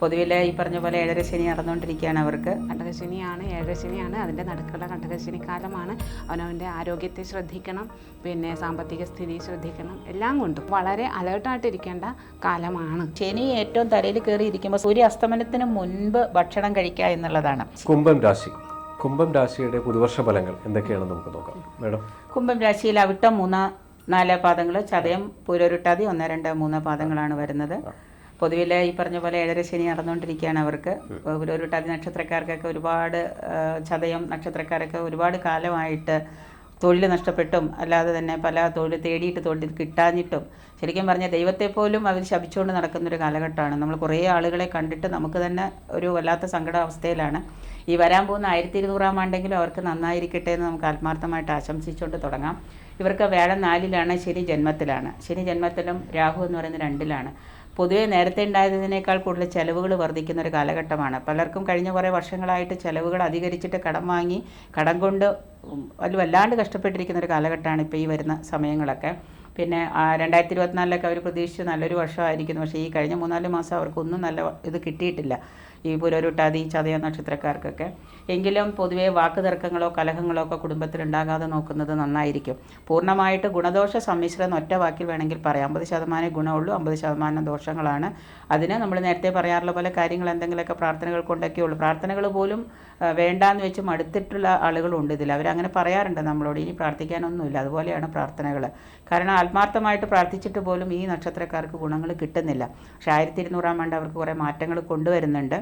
പൊതുവിൽ ഈ പറഞ്ഞ പോലെ ഏഴര ശനി നടന്നുകൊണ്ടിരിക്കുകയാണ് അവർക്ക്. കണ്ടകശനിയാണ് ഏഴര ശനിയാണ്. അതിന്റെ നടുക്കുള്ള കണ്ടകശനി കാലമാണ് അവനവന്റെ ആരോഗ്യത്തെ ശ്രദ്ധിക്കണം പിന്നെ സാമ്പത്തിക സ്ഥിതി ശ്രദ്ധിക്കണം. എല്ലാം കൊണ്ടും വളരെ അലേർട്ടായിട്ടിരിക്കേണ്ട കാലമാണ്. ശനി ഏറ്റവും തലയിൽ കയറി ഇരിക്കുമ്പോൾ സൂര്യ അസ്തമനത്തിന് മുൻപ് ഭക്ഷണം കഴിക്കുക എന്നുള്ളതാണ്. കുംഭം രാശി. കുംഭം രാശിയുടെ പുതുവർഷ ഫലങ്ങൾ എന്തൊക്കെയാണെന്ന് നമുക്ക് നോക്കാം. മേഡം. കുംഭം രാശിയിൽ അവിട്ടം മൂന്ന് നാല് പാദങ്ങൾ ചതയം പൂരൊരുട്ടാതി ഒന്ന് രണ്ട് മൂന്ന് പാദങ്ങളാണ് വരുന്നത്. പൊതുവിൽ ഈ പറഞ്ഞ പോലെ ഏഴര ശനി നടന്നുകൊണ്ടിരിക്കുകയാണ് അവർക്ക്. ഒരു ടതി നക്ഷത്രക്കാർക്കൊക്കെ ഒരുപാട് ചതയം നക്ഷത്രക്കാരൊക്കെ ഒരുപാട് കാലമായിട്ട് തൊഴിൽ നഷ്ടപ്പെട്ടും അല്ലാതെ തന്നെ പല തൊഴിൽ തേടിയിട്ട് തൊഴിൽ കിട്ടാഞ്ഞിട്ടും. ശരിക്കും പറഞ്ഞാൽ ദൈവത്തെ പോലും അവർ ശപിച്ചുകൊണ്ട് നടക്കുന്നൊരു കാലഘട്ടമാണ്. നമ്മൾ കുറേ ആളുകളെ കണ്ടിട്ട് നമുക്ക് തന്നെ ഒരു വല്ലാത്ത സങ്കടാവസ്ഥയിലാണ് ഈ വരാൻ പോകുന്ന ആയിരത്തി ഇരുന്നൂറാം ആണ്ടെങ്കിലും അവർക്ക് നന്നായിരിക്കട്ടെ എന്ന് നമുക്ക് ആത്മാർത്ഥമായിട്ട് ആശംസിച്ചുകൊണ്ട് തുടങ്ങാം. ഇവർക്ക് വേഴം നാലിലാണ് ശനി ജന്മത്തിലാണ്. ശനി ജന്മത്തിലും രാഹു എന്ന് പറയുന്ന രണ്ടിലാണ്. പൊതുവേ നേരത്തെ ഉണ്ടായതിനേക്കാൾ കൂടുതൽ ചെലവുകൾ വർദ്ധിക്കുന്ന ഒരു കാലഘട്ടമാണ്. പലർക്കും കഴിഞ്ഞ കുറേ വർഷങ്ങളായിട്ട് ചെലവുകൾ അധികരിച്ചിട്ട് കടം വാങ്ങി കടം കൊണ്ട് വല്ലാണ്ട് കഷ്ടപ്പെട്ടിരിക്കുന്ന ഒരു കാലഘട്ടമാണ് ഇപ്പോൾ ഈ വരുന്ന സമയങ്ങളൊക്കെ. പിന്നെ രണ്ടായിരത്തി ഇരുപത്തിനാലിലൊക്കെ അവർ പ്രതീക്ഷിച്ച് നല്ലൊരു വർഷമായിരിക്കുന്നു. പക്ഷേ ഈ കഴിഞ്ഞ മൂന്നാൽ മാസം അവർക്കൊന്നും നല്ല ഇത് കിട്ടിയിട്ടില്ല. ഈ പുരരുട്ടാതി ചതയ നക്ഷത്രക്കാർക്കൊക്കെ. എങ്കിലും പൊതുവേ വാക്ക് തർക്കങ്ങളോ കലഹങ്ങളോ ഒക്കെ കുടുംബത്തിൽ ഉണ്ടാകാതെ നോക്കുന്നത് നന്നായിരിക്കും. പൂർണമായിട്ട് ഗുണദോഷ സമ്മിശ്രം ഒറ്റ വാക്കിൽ വേണമെങ്കിൽ പറയാം. അമ്പത് ശതമാനം ഗുണമുള്ളൂ അമ്പത് ശതമാനം ദോഷങ്ങളാണ്. അതിന് നമ്മൾ നേരത്തെ പറയാറുള്ള പോലെ കാര്യങ്ങൾ എന്തെങ്കിലുമൊക്കെ പ്രാർത്ഥനകൾ കൊണ്ടൊക്കെ ഉള്ളൂ. പ്രാർത്ഥനകൾ പോലും വേണ്ടാന്ന് വെച്ച് മടുത്തിട്ടുള്ള ആളുകളുണ്ട് ഇതിൽ. അവരങ്ങനെ പറയാറുണ്ട് നമ്മളോട് ഇനി പ്രാർത്ഥിക്കാനൊന്നുമില്ല. അതുപോലെയാണ് പ്രാർത്ഥനകൾ കാരണം ആത്മാർത്ഥമായിട്ട് പ്രാർത്ഥിച്ചിട്ട് പോലും ഈ നക്ഷത്രക്കാർക്ക് ഗുണങ്ങൾ കിട്ടുന്നില്ല. പക്ഷേ ആയിരത്തി ഇരുന്നൂറാം ആണ്ട് അവർക്ക് കുറേ മാറ്റങ്ങൾ കൊണ്ടുവരുന്നുണ്ട്.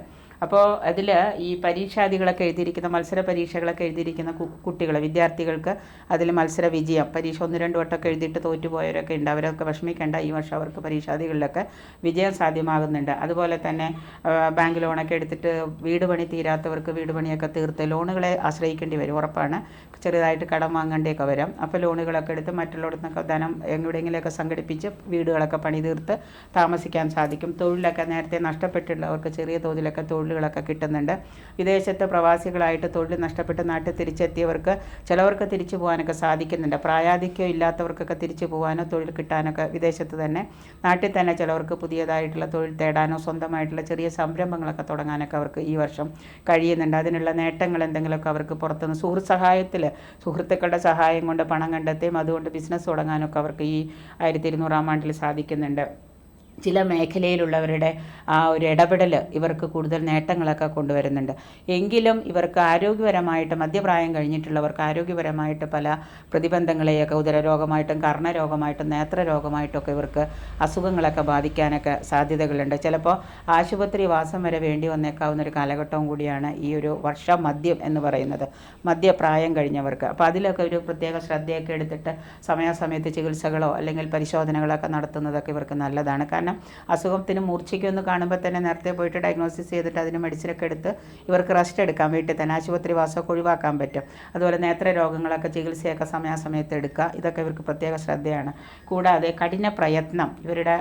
അപ്പോൾ അതിൽ ഈ പരീക്ഷാദികളൊക്കെ എഴുതിയിരിക്കുന്ന മത്സര പരീക്ഷകളൊക്കെ എഴുതിയിരിക്കുന്ന കുട്ടികൾ വിദ്യാർത്ഥികൾക്ക് അതിൽ മത്സര വിജയം പരീക്ഷ ഒന്ന് രണ്ട് വട്ടമൊക്കെ എഴുതിയിട്ട് തോറ്റുപോയവരൊക്കെ ഉണ്ട്. അവരൊക്കെ വിഷമിക്കേണ്ട ഈ വർഷം അവർക്ക് പരീക്ഷാദികളിലൊക്കെ വിജയം സാധ്യമാകുന്നുണ്ട്. അതുപോലെ തന്നെ ബാങ്ക് ലോണൊക്കെ എടുത്തിട്ട് വീട് പണി തീരാത്തവർക്ക് വീട് പണിയൊക്കെ തീർത്ത് ലോണുകളെ ആശ്രയിക്കേണ്ടി വരും ഉറപ്പാണ്. ചെറുതായിട്ട് കടം വാങ്ങേണ്ടിയൊക്കെ വരാം. അപ്പോൾ ലോണുകളൊക്കെ എടുത്ത് മറ്റുള്ളവരുടെ നിന്നൊക്കെ ധനം എവിടെയെങ്കിലുമൊക്കെ സംഘടിപ്പിച്ച് വീടുകളൊക്കെ പണി തീർത്ത് താമസിക്കാൻ സാധിക്കും. തൊഴിലൊക്കെ നേരത്തെ നഷ്ടപ്പെട്ടിട്ടുള്ളവർക്ക് ചെറിയ തോതിലൊക്കെ തൊഴിലുകളൊക്കെ കിട്ടുന്നുണ്ട്. വിദേശത്ത് പ്രവാസികളായിട്ട് തൊഴിൽ നഷ്ടപ്പെട്ട് നാട്ടിൽ തിരിച്ചെത്തിയവർക്ക് ചിലവർക്ക് തിരിച്ചു പോകാനൊക്കെ സാധിക്കുന്നുണ്ട്. പ്രായാധിക്യം ഇല്ലാത്തവർക്കൊക്കെ തിരിച്ചു പോകാനോ തൊഴിൽ കിട്ടാനൊക്കെ വിദേശത്ത് തന്നെ നാട്ടിൽ തന്നെ ചിലവർക്ക് പുതിയതായിട്ടുള്ള തൊഴിൽ തേടാനോ സ്വന്തമായിട്ടുള്ള ചെറിയ സംരംഭങ്ങളൊക്കെ തുടങ്ങാനൊക്കെ അവർക്ക് ഈ വർഷം കഴിയുന്നുണ്ട്. അതിനുള്ള നേട്ടങ്ങൾ എന്തെങ്കിലുമൊക്കെ അവർക്ക് പുറത്തുനിന്ന് സുഹൃത്ത് സഹായത്തിൽ സുഹൃത്തുക്കളുടെ സഹായം കൊണ്ട് പണം കണ്ടെത്തുകയും അതുകൊണ്ട് ബിസിനസ് തുടങ്ങാനൊക്കെ അവർക്ക് ഈ ആയിരത്തി ഇരുന്നൂറാം ആണ്ടിൽ സാധിക്കുന്നുണ്ട്. ചില മേഖലയിലുള്ളവരുടെ ആ ഒരു ഇടപെടൽ ഇവർക്ക് കൂടുതൽ നേട്ടങ്ങളൊക്കെ കൊണ്ടുവരുന്നുണ്ട്. എങ്കിലും ഇവർക്ക് ആരോഗ്യപരമായിട്ട് മധ്യപ്രായം കഴിഞ്ഞിട്ടുള്ളവർക്ക് ആരോഗ്യപരമായിട്ട് പല പ്രതിബന്ധങ്ങളെയൊക്കെ ഉദരരോഗമായിട്ടും കർണരോഗമായിട്ടും നേത്രരോഗമായിട്ടൊക്കെ ഇവർക്ക് അസുഖങ്ങളൊക്കെ ബാധിക്കാനൊക്കെ സാധ്യതകളുണ്ട്. ചിലപ്പോൾ ആശുപത്രി വാസം വരെ വേണ്ടി വന്നേക്കാവുന്ന ഒരു കാലഘട്ടവും കൂടിയാണ് ഈ ഒരു വർഷ മദ്യം എന്ന് പറയുന്നത്. മദ്യപ്രായം കഴിഞ്ഞവർക്ക്. അപ്പോൾ അതിലൊക്കെ ഒരു പ്രത്യേക ശ്രദ്ധയൊക്കെ എടുത്തിട്ട് സമയാസമയത്ത് ചികിത്സകളോ അല്ലെങ്കിൽ പരിശോധനകളൊക്കെ നടത്തുന്നതൊക്കെ ഇവർക്ക് നല്ലതാണ്. കാരണം അസുഖത്തിന് മൂർച്ഛിക്കുമെന്ന് കാണുമ്പോൾ തന്നെ നേരത്തെ പോയിട്ട് ഡയഗ്നോസിസ് ചെയ്തിട്ട് അതിന് മെഡിസിനൊക്കെ എടുത്ത് ഇവർക്ക് റെസ്റ്റ് എടുക്കാം വീട്ടിൽ തന്നെ ആശുപത്രി വാസമൊക്കെ ഒഴിവാക്കാൻ പറ്റും. അതുപോലെ നേത്ര രോഗങ്ങളൊക്കെ ചികിത്സയൊക്കെ സമയാസമയത്ത് എടുക്കുക ഇതൊക്കെ ഇവർക്ക് പ്രത്യേക ശ്രദ്ധയാണ്. കൂടാതെ കഠിന പ്രയത്നം ഇവരുടെ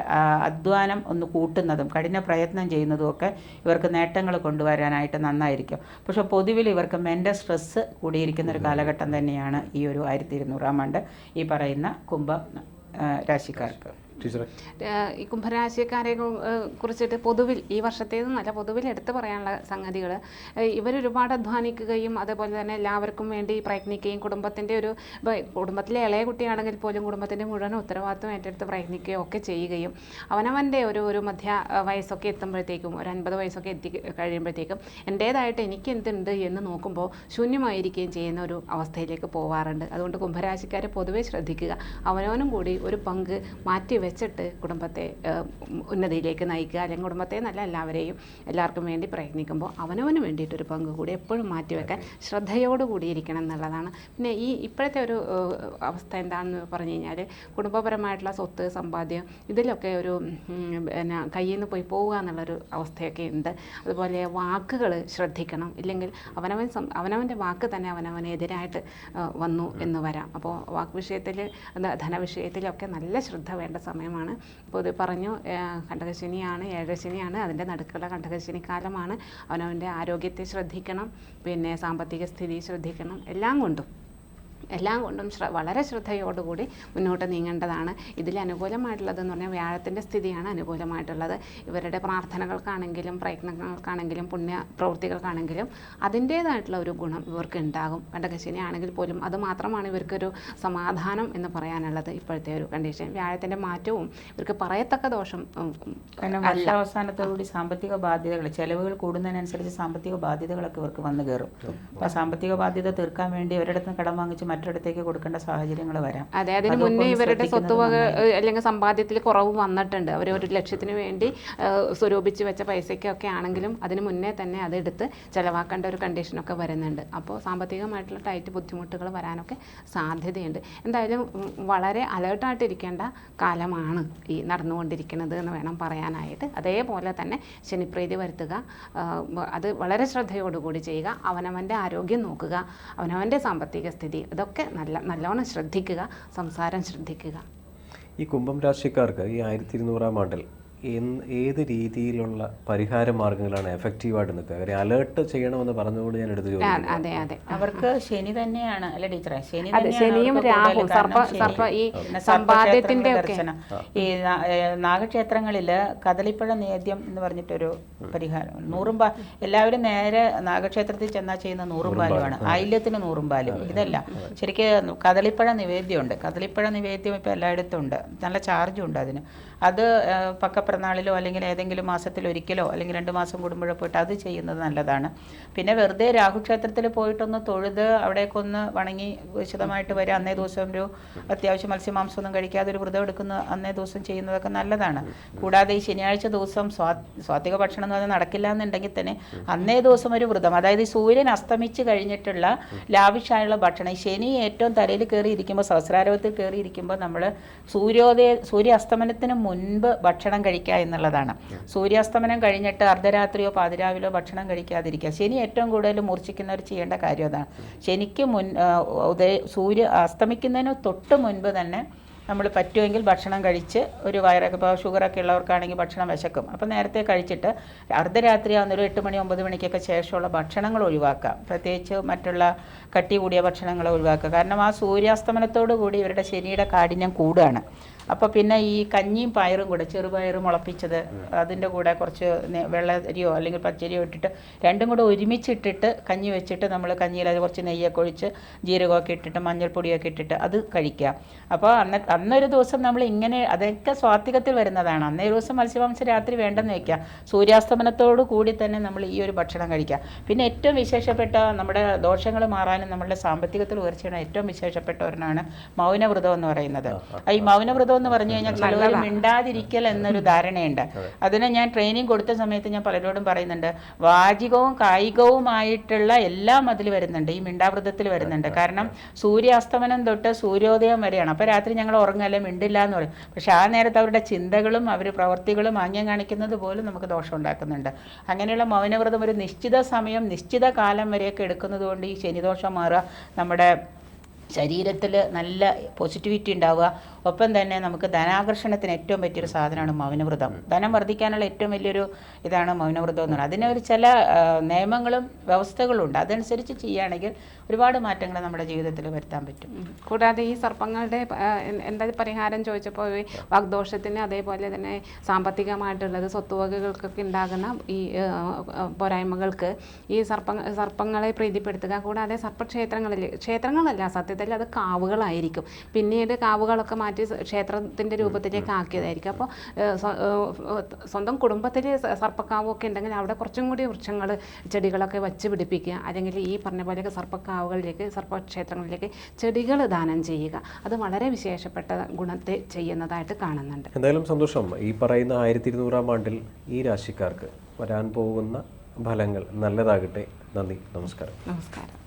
അധ്വാനം ഒന്ന് കൂട്ടുന്നതും കഠിന പ്രയത്നം ചെയ്യുന്നതും ഒക്കെ ഇവർക്ക് നേട്ടങ്ങൾ കൊണ്ടുവരാനായിട്ട് നന്നായിരിക്കും. പക്ഷെ പൊതുവിൽ ഇവർക്ക് മെന്റൽ സ്ട്രെസ്സ് കൂടിയിരിക്കുന്ന ഒരു കാലഘട്ടം തന്നെയാണ് ഈ ഒരു ആയിരത്തി ഇരുന്നൂറാം ആണ്ട് ഈ പറയുന്ന കുംഭ രാശിക്കാർക്ക്. ഈ കുംഭരാശിക്കാരെ കുറിച്ചിട്ട് പൊതുവിൽ ഈ വർഷത്തേതെന്നല്ല പൊതുവിൽ എടുത്തു പറയാനുള്ള സംഗതികൾ ഇവരൊരുപാട് അധ്വാനിക്കുകയും അതേപോലെ തന്നെ എല്ലാവർക്കും വേണ്ടി പ്രയത്നിക്കുകയും കുടുംബത്തിന്റെ ഒരു കുടുംബത്തിലെ ഇളയ കുട്ടിയാണെങ്കിൽ പോലും കുടുംബത്തിന്റെ മുഴുവൻ ഉത്തരവാദിത്വം ഏറ്റെടുത്ത് പ്രയത്നിക്കുകയും ഒക്കെ ചെയ്യുകയും അവനവന്റെ ഒരു ഒരു മധ്യ വയസ്സൊക്കെ എത്തുമ്പോഴത്തേക്കും ഒരു അൻപത് വയസ്സൊക്കെ എത്തി കഴിയുമ്പോഴത്തേക്കും എന്റേതായിട്ട് എനിക്ക് എന്തുണ്ട് എന്ന് നോക്കുമ്പോൾ ശൂന്യമായിരിക്കുകയും ചെയ്യുന്ന ഒരു അവസ്ഥയിലേക്ക് പോവാറുണ്ട്. അതുകൊണ്ട് കുംഭരാശിക്കാരെ പൊതുവേ ശ്രദ്ധിക്കുക. അവനവനും കൂടി ഒരു പങ്ക് മാറ്റി വെച്ചിട്ട് കുടുംബത്തെ ഉന്നതിയിലേക്ക് നയിക്കുക അല്ലെങ്കിൽ കുടുംബത്തെ നല്ല എല്ലാവരെയും എല്ലാവർക്കും വേണ്ടി പ്രയത്നിക്കുമ്പോൾ അവനവന് വേണ്ടിയിട്ടൊരു പങ്ക് കൂടി എപ്പോഴും മാറ്റിവെക്കാൻ ശ്രദ്ധയോട് ഇരിക്കണം എന്നുള്ളതാണ്. പിന്നെ ഈ ഇപ്പോഴത്തെ ഒരു അവസ്ഥ എന്താണെന്ന് പറഞ്ഞു കഴിഞ്ഞാൽ കുടുംബപരമായിട്ടുള്ള സ്വത്ത് സമ്പാദ്യം ഇതിലൊക്കെ ഒരു പിന്നെ കയ്യിൽ നിന്ന് പോയി പോവുക എന്നുള്ളൊരു അവസ്ഥയൊക്കെ ഉണ്ട്. അതുപോലെ വാക്കുകൾ ശ്രദ്ധിക്കണം. ഇല്ലെങ്കിൽ അവനവൻ അവനവന്റെ വാക്ക് തന്നെ അവനവനെതിരായിട്ട് വന്നു എന്ന് വരാം. അപ്പോൾ വാക്ക് വിഷയത്തിൽ ധനവിഷയത്തിലൊക്കെ നല്ല ശ്രദ്ധ വേണ്ട സമയമാണ്. ഇപ്പോൾ ഇത് പറഞ്ഞു കണ്ടകശനിയാണ് ഏഴശനിയാണ് അതിന്റെ നടുക്കുള്ള കണ്ടകശനി കാലമാണ് അവനവന്റെ ആരോഗ്യത്തെ ശ്രദ്ധിക്കണം പിന്നെ സാമ്പത്തിക സ്ഥിതി ശ്രദ്ധിക്കണം എല്ലാം കൊണ്ടും. എല്ലാം കൊണ്ടും ശ്ര വളരെ ശ്രദ്ധയോടുകൂടി മുന്നോട്ട് നീങ്ങേണ്ടതാണ്. ഇതിൽ അനുകൂലമായിട്ടുള്ളതെന്ന് പറഞ്ഞാൽ വ്യാഴത്തിന്റെ സ്ഥിതിയാണ് അനുകൂലമായിട്ടുള്ളത്. ഇവരുടെ പ്രാർത്ഥനകൾക്കാണെങ്കിലും പ്രയത്നങ്ങൾക്കാണെങ്കിലും പുണ്യ പ്രവൃത്തികൾക്കാണെങ്കിലും അതിന്റേതായിട്ടുള്ള ഒരു ഗുണം ഇവർക്ക് ഉണ്ടാകും കണ്ടകശനി ആണെങ്കിൽ പോലും അത് മാത്രമാണ് ഇവർക്കൊരു സമാധാനം എന്ന് പറയാനുള്ളത് ഇപ്പോഴത്തെ ഒരു കണ്ടീഷൻ. വ്യാഴത്തിന്റെ മാറ്റവും ഇവർക്ക് പറയത്തക്ക ദോഷം കാരണം സാമ്പത്തിക ബാധ്യതകൾ ചെലവുകൾ കൂടുന്നതിനനുസരിച്ച് സാമ്പത്തിക ബാധ്യതകളൊക്കെ ഇവർക്ക് വന്നു കയറും. അപ്പോൾ സാമ്പത്തിക ബാധ്യത തീർക്കാൻ വേണ്ടി ഒരിടത്ത് നിന്ന് കടം വാങ്ങിച്ച് മറ്റൊരിടത്തേക്ക് കൊടുക്കേണ്ട സാഹചര്യങ്ങൾ വരാം. അതെ അതിന് മുന്നേ ഇവരുടെ സ്വത്തുവക അല്ലെങ്കിൽ സമ്പാദ്യത്തിൽ കുറവ് വന്നിട്ടുണ്ട്. അവർ ഒരു ലക്ഷ്യത്തിന് വേണ്ടി സ്വരൂപിച്ച് വെച്ച പൈസയ്ക്കൊക്കെ ആണെങ്കിലും അതിന് മുന്നേ തന്നെ അതെടുത്ത് ചിലവാക്കേണ്ട ഒരു കണ്ടീഷനൊക്കെ വരുന്നുണ്ട്. അപ്പോൾ സാമ്പത്തികമായിട്ടുള്ള ടൈറ്റ് ബുദ്ധിമുട്ടുകൾ വരാനൊക്കെ സാധ്യതയുണ്ട്. എന്തായാലും വളരെ അലേർട്ടായിട്ടിരിക്കേണ്ട കാലമാണ് ഈ നടന്നുകൊണ്ടിരിക്കുന്നത് എന്ന് വേണം പറയാനായിട്ട്. അതേപോലെ തന്നെ ശനിപ്രീതി വരുത്തുക അത് വളരെ ശ്രദ്ധയോടുകൂടി ചെയ്യുക അവനവന്റെ ആരോഗ്യം നോക്കുക അവനവന്റെ സാമ്പത്തിക സ്ഥിതി ഇതൊക്കെ നല്ല നല്ലോണം ശ്രദ്ധിക്കുക സംസാരം ശ്രദ്ധിക്കുക. ഈ കുംഭം രാശിക്കാർക്ക് ഈ ആയിരത്തി ഇരുന്നൂറാം ആണ്ടിൽ ഏത് രീതിയിലുള്ള പരിഹാര മാർഗങ്ങളാണ് എഫക്റ്റീവായിട്ട് നിൽക്കുക? കാര്യം അലേർട്ട് ചെയ്യണമെന്ന് പറഞ്ഞുകൊണ്ട് ഞാൻ എടുത്തു ചോദിക്കുന്നു. അതെ അതെ. അവർക്ക് ശനി തന്നെയാണ് അല്ല ടീച്ചറെ? ശനി അതെ, തന്നെയാണ് ശനിയും രാഹുവും, സർപ്പ- സർപ്പ ഈ സമ്പാദ്യത്തിന്റെ ദർശനം. ഈ നാഗക്ഷേത്രങ്ങളിൽ കദളിപ്പഴ നേദ്യം എന്ന് പറഞ്ഞിട്ടൊരു പരിഹാരം. നൂറും പാ എല്ലാവരും നേരെ നാഗക്ഷേത്രത്തിൽ ചെന്നാൽ ചെയ്യുന്ന നൂറും പാലുമാണ് ആയില്യത്തിന് നൂറും പാലും. ഇതല്ല. ശരിക്കും കദളിപ്പഴ നിവേദ്യമുണ്ട്. കദളിപ്പഴ നിവേദ്യം ഇപ്പോൾ എല്ലായിടത്തും ഉണ്ട്. നല്ല ചാർജും ഉണ്ട് അതിന്. അത് ഏ, പക്കപ്പിറന്നാളിലോ അല്ലെങ്കിൽ ഏതെങ്കിലും മാസത്തിൽ ഒരിക്കലോ അല്ലെങ്കിൽ രണ്ട് മാസം കൂടുമ്പോഴോ പോയിട്ട് അത് ചെയ്യുന്നത് നല്ലതാണ്. പിന്നെ വെറുതെ രാഹുക്ഷേത്രത്തിൽ പോയിട്ടൊന്ന് തൊഴുത് അവിടേക്കൊന്ന് വണങ്ങി വിശദമായിട്ട് വരിക അന്നേ ദിവസം ഒരു അത്യാവശ്യം മത്സ്യമാംസമൊന്നും കഴിക്കാതെ ഒരു വ്രതം എടുക്കുന്ന അന്നേ ദിവസം ചെയ്യുന്നതൊക്കെ നല്ലതാണ്. കൂടാതെ ഈ ശനിയാഴ്ച ദിവസം സ്വാ സ്വാത്വിക ഭക്ഷണം എന്ന് നടക്കില്ല എന്നുണ്ടെങ്കിൽ തന്നെ അന്നേ ദിവസം ഒരു വ്രതം. അതായത് സൂര്യൻ അസ്തമിച്ച് കഴിഞ്ഞിട്ടുള്ള ലാവിഷായുള്ള ഭക്ഷണം. ശനി ഏറ്റവും തലയിൽ കയറി ഇരിക്കുമ്പോൾ സഹസ്രാരവത്തിൽ കയറി ഇരിക്കുമ്പോൾ നമ്മൾ സൂര്യോദയ സൂര്യ അസ്തമനത്തിന് മുൻപ് ഭക്ഷണം കഴിക്കുക എന്നുള്ളതാണ്. സൂര്യാസ്തമനം കഴിഞ്ഞിട്ട് അർദ്ധരാത്രിയോ പാതിരാവിലോ ഭക്ഷണം കഴിക്കാതിരിക്കുക. ശനി ഏറ്റവും കൂടുതൽ മൂർച്ഛിക്കുന്നവർ ചെയ്യേണ്ട കാര്യം അതാണ്. ശനിക്ക് മുൻ ഉദയ സൂര്യ അസ്തമിക്കുന്നതിന് തൊട്ട് മുൻപ് തന്നെ നമ്മൾ പറ്റുമെങ്കിൽ ഭക്ഷണം കഴിച്ച് ഒരു വയറൊക്കെ ഇപ്പോൾ ഷുഗറൊക്കെ ഉള്ളവർക്കാണെങ്കിൽ ഭക്ഷണം വിശക്കും. അപ്പോൾ നേരത്തെ കഴിച്ചിട്ട് അർദ്ധരാത്രി ആവുന്നൊരു എട്ട് മണി ഒമ്പത് മണിക്കൊക്കെ ശേഷമുള്ള ഭക്ഷണങ്ങൾ ഒഴിവാക്കാം പ്രത്യേകിച്ച് മറ്റുള്ള കട്ടി കൂടിയ ഭക്ഷണങ്ങൾ ഒഴിവാക്കുക. കാരണം ആ സൂര്യാസ്തമനത്തോടു കൂടി ഇവരുടെ ശനിയുടെ കാഠിന്യം കൂടുകയാണ്. അപ്പോൾ പിന്നെ ഈ കഞ്ഞിയും പയറും കൂടെ ചെറുപയർ മുളപ്പിച്ചത് അതിന്റെ കൂടെ കുറച്ച് വെള്ളരിയോ അല്ലെങ്കിൽ പച്ചരിയോ ഇട്ടിട്ട് രണ്ടും കൂടെ ഒരുമിച്ചിട്ടിട്ട് കഞ്ഞി വെച്ചിട്ട് നമ്മൾ കഞ്ഞിയിൽ അത് കുറച്ച് നെയ്യൊക്കെ ഒഴിച്ച് ജീരകമൊക്കെ ഇട്ടിട്ട് മഞ്ഞൾപ്പൊടിയൊക്കെ ഇട്ടിട്ട് അത് കഴിക്കുക. അപ്പോൾ അന്ന് അന്നൊരു ദിവസം നമ്മൾ ഇങ്ങനെ അതൊക്കെ സ്വാത്വികത്തിൽ വരുന്നതാണ്. അന്നേ ദിവസം മത്സ്യമാംസം രാത്രി വേണ്ടെന്ന് വെക്കുക. സൂര്യാസ്തമനത്തോടു കൂടി തന്നെ നമ്മൾ ഈ ഒരു ഭക്ഷണം കഴിക്കുക. പിന്നെ ഏറ്റവും വിശേഷപ്പെട്ട നമ്മുടെ ദോഷങ്ങൾ മാറാനും നമ്മളുടെ സാമ്പത്തികത്തിൽ ഉയർച്ചയാണ് ഏറ്റവും വിശേഷപ്പെട്ട ഒരെണ്ണമാണ് മൗനവ്രതം എന്ന് പറയുന്നത്. ഈ മൗനവ്രതം എന്ന് പറഞ്ഞു കഴിഞ്ഞാൽ ചിലവർ മിണ്ടാതിരിക്കൽ എന്നൊരു ധാരണയുണ്ട്. അതിന് ഞാൻ ട്രെയിനിങ് കൊടുത്ത സമയത്ത് ഞാൻ പലരോടും പറയുന്നുണ്ട് വാചികവും കായികവുമായിട്ടുള്ള എല്ലാം അതിൽ വരുന്നുണ്ട് ഈ മിണ്ടാവൃതത്തിൽ വരുന്നുണ്ട്. കാരണം സൂര്യാസ്തമനം തൊട്ട് സൂര്യോദയം വരെയാണ്. അപ്പോൾ രാത്രി ഞങ്ങൾ ഉറങ്ങല്ലേ മിണ്ടില്ല എന്ന് പറയും. പക്ഷെ ആ നേരത്ത് അവരുടെ ചിന്തകളും അവർ പ്രവൃത്തികളും ആംഗ്യം കാണിക്കുന്നത് പോലും നമുക്ക് ദോഷം ഉണ്ടാക്കുന്നുണ്ട്. അങ്ങനെയുള്ള മൗനവ്രതം ഒരു നിശ്ചിത സമയം നിശ്ചിത കാലം വരെയൊക്കെ എടുക്കുന്നത് കൊണ്ട് ഈ ശനിദോഷം മാറുക നമ്മുടെ ശരീരത്തിൽ നല്ല പോസിറ്റിവിറ്റി ഉണ്ടാവുക. ഒപ്പം തന്നെ നമുക്ക് ധനാകർഷണത്തിന് ഏറ്റവും പറ്റിയൊരു സാധനമാണ് മൗനവ്രതം. ധനം വർദ്ധിക്കാനുള്ള ഏറ്റവും വലിയൊരു ഇതാണ് മൗനവ്രതം എന്ന് പറയുന്നത്. അതിനൊരു ചില നിയമങ്ങളും വ്യവസ്ഥകളും ഉണ്ട്. അതനുസരിച്ച് ചെയ്യുകയാണെങ്കിൽ ഒരുപാട് മാറ്റങ്ങൾ നമ്മുടെ ജീവിതത്തിൽ വരുത്താൻ പറ്റും. കൂടാതെ ഈ സർപ്പങ്ങളുടെ എന്താ പരിഹാരം ചോദിച്ചപ്പോൾ വാഗ്ദോഷത്തിന് അതേപോലെ തന്നെ സാമ്പത്തികമായിട്ടുള്ളത് സ്വത്തുവകകൾക്കൊക്കെ ഉണ്ടാകുന്ന ഈ പോരായ്മകൾക്ക് ഈ സർപ്പ സർപ്പങ്ങളെ പ്രീതിപ്പെടുത്തുക. കൂടാതെ സർപ്പക്ഷേത്രങ്ങളിൽ ക്ഷേത്രങ്ങളല്ല സത്യത്തിൽ അത് കാവുകളായിരിക്കും. പിന്നീട് കാവുകളൊക്കെ മാറ്റി ക്ഷേത്രത്തിന്റെ രൂപത്തിലേക്ക് ആക്കിയതായിരിക്കും. അപ്പോൾ സ്വന്തം കുടുംബത്തിൽ സർപ്പക്കാവൊക്കെ ഉണ്ടെങ്കിൽ അവിടെ കുറച്ചും കൂടി വൃക്ഷങ്ങൾ ചെടികളൊക്കെ വച്ച് പിടിപ്പിക്കുക. അല്ലെങ്കിൽ ഈ പറഞ്ഞ പോലെയൊക്കെ സർപ്പക്കാവുകളിലേക്ക് സർപ്പക്ഷേത്രങ്ങളിലേക്ക് ചെടികൾ ദാനം ചെയ്യുക. അത് വളരെ വിശേഷപ്പെട്ട ഗുണത്തെ ചെയ്യുന്നതായിട്ട് കാണുന്നുണ്ട്. എന്തായാലും സന്തോഷം. ഈ പറയുന്ന ആയിരത്തി ഇരുന്നൂറാം ആണ്ടിൽ ഈ രാശിക്കാർക്ക് വരാൻ പോകുന്ന ഫലങ്ങൾ നല്ലതാകട്ടെ. നന്ദി. നമസ്കാരം. നമസ്കാരം.